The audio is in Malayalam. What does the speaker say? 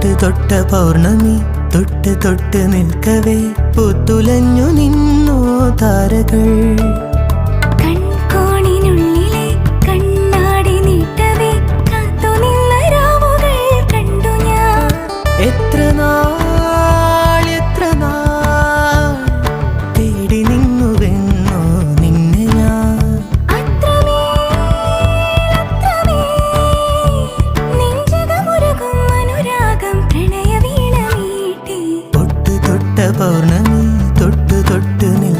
തൊട്ട് തൊട്ട പൗർണമി തൊട്ട് തൊട്ട് നിൽക്കവേ. പുത്തുലഞ്ഞു നിന്നോ താരകൾ. பட்ட பௌர்ணமி தொட்டு தொட்டு நில்